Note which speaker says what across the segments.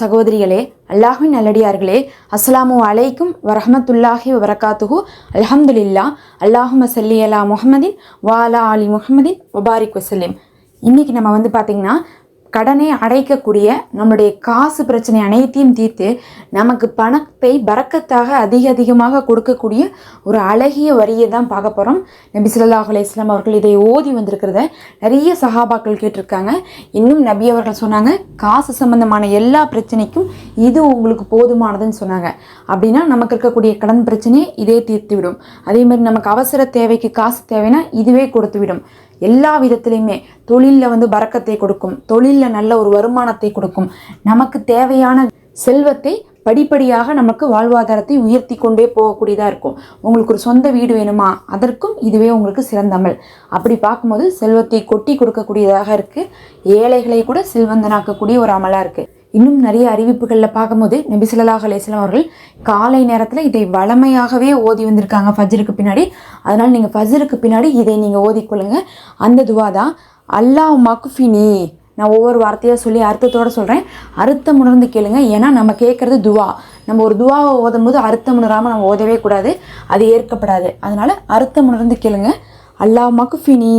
Speaker 1: சகோதரிகளே அல்லாஹின் நல்லடியார்களே அஸ்ஸலாமு அலைக்கும் வரஹமத்துல்லாஹி வரகாத்துஹு அல்ஹம்துலில்லா அல்லாஹும சல்லி அலா முஹம்மதின் வாலா அலி முஹம்மதின் ஒபாரிக் வசல்லிம் இன்னைக்கு நம்ம வந்து பார்த்திங்கன்னா கடனை அடைக்கக்கூடிய நம்மளுடைய காசு பிரச்சனை அனைத்தையும் தீர்த்து நமக்கு பணத்தை பறக்கத்தாக அதிக அதிகமாக கொடுக்கக்கூடிய ஒரு அழகிய வரியை தான் பார்க்க போகிறோம் நபி ஸல்லல்லாஹு இஸ்லாம் அவர்கள் இதை ஓதி வந்திருக்கிறத நிறைய சஹாபாக்கள் கேட்டிருக்காங்க. இன்னும் நபி அவர்கள் சொன்னாங்க காசு சம்பந்தமான எல்லா பிரச்சனைக்கும் இது உங்களுக்கு போதுமானதுன்னு சொன்னாங்க. அப்படின்னா நமக்கு இருக்கக்கூடிய கடன் பிரச்சனையை இதே தீர்த்து விடும் அதே மாதிரி நமக்கு அவசர தேவைக்கு காசு தேவைன்னா இதுவே கொடுத்து விடும் எல்லா விதத்திலையுமே தொழிலில் வந்து பறக்கத்தை கொடுக்கும் தொழிலில் நல்ல ஒரு வருமானத்தை கொடுக்கும். நமக்கு தேவையான செல்வத்தை படிப்படியாக நமக்கு வாழ்வாதாரத்தை உயர்த்தி கொண்டே போகக்கூடியதாக இருக்கும். உங்களுக்கு ஒரு சொந்த வீடு வேணுமா? அதற்கும் இதுவே உங்களுக்கு சிறந்தமல் அப்படி பார்க்கும்போது செல்வத்தை கொட்டி கொடுக்கக்கூடியதாக இருக்குது ஏழைகளை கூட செல்வந்தனாக்கக்கூடிய ஒரு அமலாக இருக்குது இன்னும் நிறைய அறிவிப்புகளில் பார்க்கும்போது நபி அலேஸ்லாம் அவர்கள் காலை நேரத்தில் இதை வளமையாகவே ஓதி வந்திருக்காங்க ஃபஜ்ருக்கு பின்னாடி. அதனால் நீங்கள் ஃபஜ்ருக்கு பின்னாடி இதை நீங்கள் ஓதிக்கொள்ளுங்க அந்த துவா தான் அல்லாஹ் மக்ஃபினி. நான் ஒவ்வொரு வார்த்தையாக சொல்லி அர்த்தத்தோடு சொல்கிறேன் அர்த்தம் உணர்ந்து கேளுங்க. ஏன்னா நம்ம கேட்குறது துவா. நம்ம ஒரு துவாவை ஓதும் போது அர்த்தம் உணராமல் நம்ம ஓதவே கூடாது. அது ஏற்கப்படாது. அதனால் அர்த்தம் உணர்ந்து கேளுங்க. அல்லாஹ் மக்ஃபினி.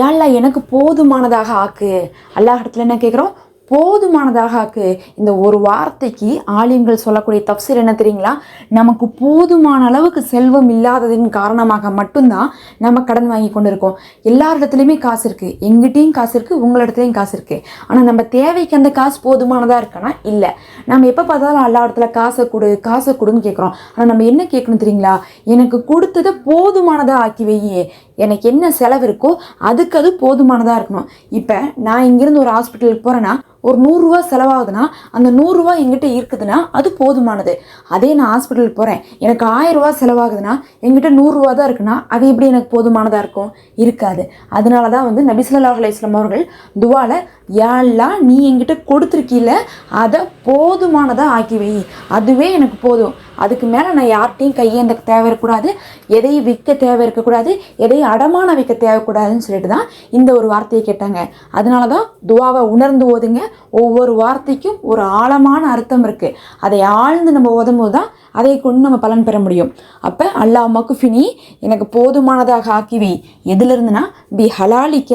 Speaker 1: யாழ்லா எனக்கு போதுமானதாக ஆக்கு. அல்லாஹ் இடத்துல என்ன கேட்குறோம்? போதுமானதாக ஆக்கு. இந்த ஒரு வார்த்தைக்கு ஆலிம்கள் சொல்லக்கூடிய தப்சீர் என்ன தெரியுங்களா? நமக்கு போதுமான அளவுக்கு செல்வம் இல்லாததின் காரணமாக மட்டும்தான் நம்ம கடன் வாங்கி கொண்டு இருக்கோம் எல்லாரிடத்துலையுமே காசு இருக்குது எங்கிட்டையும் காசு இருக்குது உங்களிடத்துலையும் காசு இருக்குது ஆனால் நம்ம தேவைக்கு அந்த காசு போதுமானதாக இருக்கானா? இல்லை. நம்ம எப்போ பார்த்தாலும் எல்லா இடத்துல காசை கொடு காசை கொடுன்னு கேட்குறோம். ஆனால் நம்ம என்ன கேட்கணும் தெரியுங்களா? எனக்கு கொடுத்ததை போதுமானதாக ஆக்கி வையே. எனக்கு என்ன செலவு இருக்கோ அதுக்கு அது போதுமானதாக இருக்கணும். இப்போ நான் இங்கேருந்து ஒரு ஹாஸ்பிட்டலுக்கு போகிறேன்னா ஒரு நூறுரூவா செலவாகுதுன்னா அந்த நூறுரூவா எங்கிட்ட இருக்குதுன்னா அது போதுமானது. அதே நான் ஹாஸ்பிட்டலுக்கு போகிறேன் எனக்கு ஆயிரரூவா செலவாகுதுன்னா எங்கிட்ட நூறுரூவா தான் இருக்குன்னா அது எப்படி எனக்கு போதுமானதாக இருக்கும்? இருக்காது. அதனால தான் வந்து நபிசுல்லா ஸல்லல்லாஹு அவர்கள் துவால யாழ்லாம் நீ என்கிட்ட கொடுத்துருக்கீல அதை போதுமானதாக ஆக்கி வை. அதுவே எனக்கு போதும். அதுக்கு மேலே நான் யார்கிட்டையும் கையேந்த தேவை இருக்கக்கூடாது எதையும் விற்க தேவை இருக்கக்கூடாது எதையும் அடமான வைக்க தேவைக்கூடாதுன்னு சொல்லிட்டு தான் இந்த ஒரு வார்த்தையை கேட்டாங்க. அதனால தான் துவாவை உணர்ந்து ஓதுங்க. ஒவ்வொரு வார்த்தைக்கும் ஒரு ஆழமான அர்த்தம் இருக்குது அதை ஆழ்ந்து நம்ம ஓதும்போது தான் அதை கொண்டு நம்ம பலன் பெற முடியும். அப்போ அல்லாஹ் மக்குஃபினி எனக்கு போதுமானதாக ஆக்கிவி. எதுலேருந்துனா பி ஹலாலிக்க.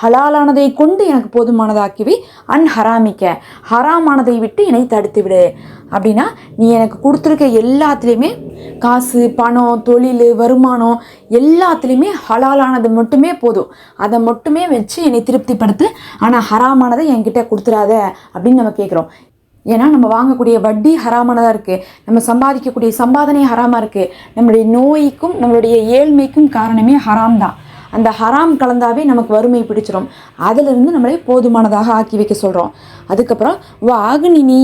Speaker 1: ஹலாலானதை கொண்டு எனக்கு போதுமானதாக ஆக்கிவி அன் ஹராமிக்க. ஹராமானதை விட்டு என்னை தடுத்து விடு அப்படின்னா நீ எனக்கு கொடுத்துருக்க எல்லாத்துலேயுமே காசு பணம் தொழில் வருமானம் எல்லாத்துலேயுமே ஹலாலானது மட்டுமே போதும். அதை மட்டுமே வச்சு என்னை திருப்திப்படுத்து ஆனால் ஹராமானதை என்கிட்ட கொடுத்துடாத அப்படின்னு நம்ம கேட்குறோம் ஏன்னா நம்ம வாங்கக்கூடிய வட்டி ஹராமானதாக இருக்குது நம்ம சம்பாதிக்கக்கூடிய சம்பாதனை ஹராமாக இருக்குது நம்மளுடைய நோய்க்கும் நம்மளுடைய ஏழ்மைக்கும் காரணமே ஹராம் தான். அந்த ஹராம் கலந்தாவே நமக்கு வறுமை பிடிச்சிரும். அதிலிருந்து நம்மளை போதுமானதாக ஆக்கி வைக்க சொல்கிறோம் அதுக்கப்புறம் வாகுனினி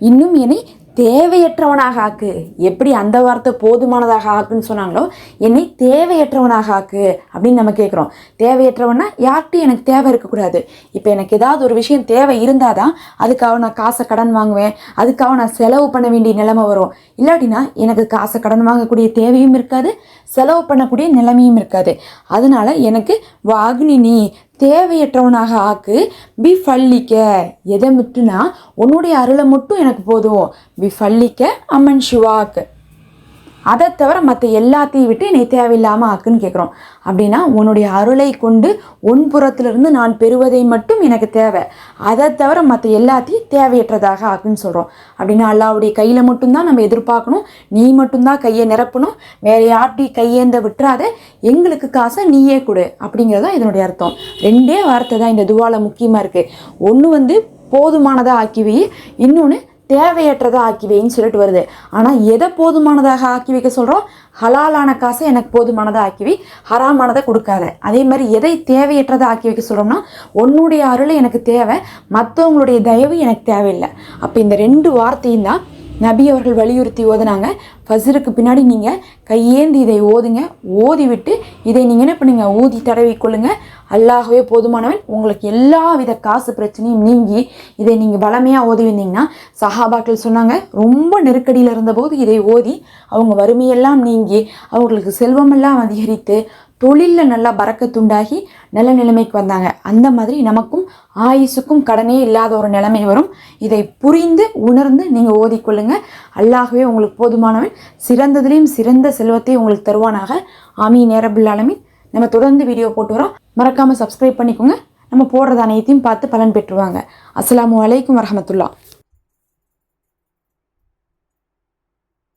Speaker 1: இன்னும் என்னை தேவையற்றவனாக ஆக்கு. எப்படி அந்த வார்த்தை போதுமானதாக ஆக்குன்னு சொன்னாங்களோ என்னை தேவையற்றவனாக ஆக்கு அப்படின்னு நம்ம கேட்குறோம் தேவையற்றவனா யார்கிட்டையும் எனக்கு தேவை இருக்கக்கூடாது. இப்போ எனக்கு ஏதாவது ஒரு விஷயம் தேவை இருந்தால் தான் அதுக்காக நான் காசை கடன் வாங்குவேன். அதுக்காக நான் செலவு பண்ண வேண்டிய நிலைமை வரும். இல்லாட்டினா எனக்கு காசை கடன் வாங்கக்கூடிய தேவையும் இருக்காது செலவு பண்ணக்கூடிய நிலைமையும் இருக்காது. அதனால எனக்கு வாக்னினி தேவையற்றவனாக ஆக்கு. பி ஃபல்லிக்க எதை மட்டும்னா உன்னுடைய அருளை மட்டும் எனக்கு போதும். பி ஃபல்லிக்க அம்மன் சிவாக்கு. அதை தவிர மற்ற எல்லாத்தையும் விட்டு என்னை தேவையில்லாமல் ஆக்குன்னு கேட்குறோம் அப்படின்னா உன்னுடைய அருளை கொண்டு உன் புறத்திலிருந்து நான் பெறுவதை மட்டும் எனக்கு தேவை. அதை தவிர மற்ற எல்லாத்தையும் தேவையற்றதாக ஆக்குன்னு சொல்கிறோம் அப்படின்னா அல்லாவுடைய கையில் மட்டும்தான் நம்ம எதிர்பார்க்கணும். நீ மட்டும்தான் கையை நிரப்பணும். வேற யார்ட்டையும் கையேந்த விட்டுறாத. எங்களுக்கு காசை நீயே கொடு. அப்படிங்கிறது தான் இதனுடைய அர்த்தம். ரெண்டே வார்த்தை தான் இந்த துவால முக்கியமாக இருக்குது ஒன்று வந்து போதுமானதாக ஆக்கிவி இன்னொன்று தேவையற்றதை ஆக்கி வைன்னு சொல்லிட்டு வருது. ஆனால் எதை போதுமானதாக ஆக்கி வைக்க சொல்கிறோம் ஹலாலான காசை எனக்கு போதுமானதாக ஆக்கி வை ஹராமானதை கொடுக்காத. அதே மாதிரி எதை தேவையற்றதை ஆக்கி வைக்க சொல்கிறோம்னா உன்னுடைய அருள் எனக்கு தேவை மற்றவங்களுடைய தயவு எனக்கு தேவையில்லை. அப்போ இந்த ரெண்டு வார்த்தையும் தான் நபி அவர்கள் வலியுறுத்தி ஓதுனாங்க. ஃபசருக்கு பின்னாடி நீங்கள் கையேந்தி இதை ஓதுங்க. ஓதி விட்டு இதை நீங்கள் என்ன பண்ணுங்க? ஊதி தடவி கொள்ளுங்க. அல்லாகவே போதுமானவன். உங்களுக்கு எல்லா வித காசு பிரச்சனையும் நீங்கி இதை நீங்கள் வளமையாக ஓதி வந்தீங்கன்னா சஹாபாக்கள் சொன்னாங்க ரொம்ப நெருக்கடியில் இருந்தபோது இதை ஓதி அவங்க வறுமையெல்லாம் நீங்கி அவங்களுக்கு செல்வமெல்லாம் அதிகரித்து தொழிலில் நல்லா பறக்கத்துண்டாகி நல்ல நிலைமைக்கு வந்தாங்க. அந்த மாதிரி நமக்கும் ஆயுசுக்கும் கடனே இல்லாத ஒரு நிலைமை வரும். இதை புரிந்து உணர்ந்து நீங்கள் ஓதிக்கொள்ளுங்க. அல்லாகவே உங்களுக்கு போதுமானவன். சிறந்ததுலேயும் சிறந்த செல்வத்தை உங்களுக்கு தருவானாக. ஆமி நேரபுல் ஆலமீன். நம்ம தொடர்ந்து வீடியோ போட்டு வரோம். மறக்காமல் சப்ஸ்கிரைப் பண்ணிக்கோங்க. நம்ம போடுறது அனைத்தையும் பார்த்து பலன் பெற்றுவாங்க. அஸ்லாம் அலைக்கும் வரஹமத்துல்லா.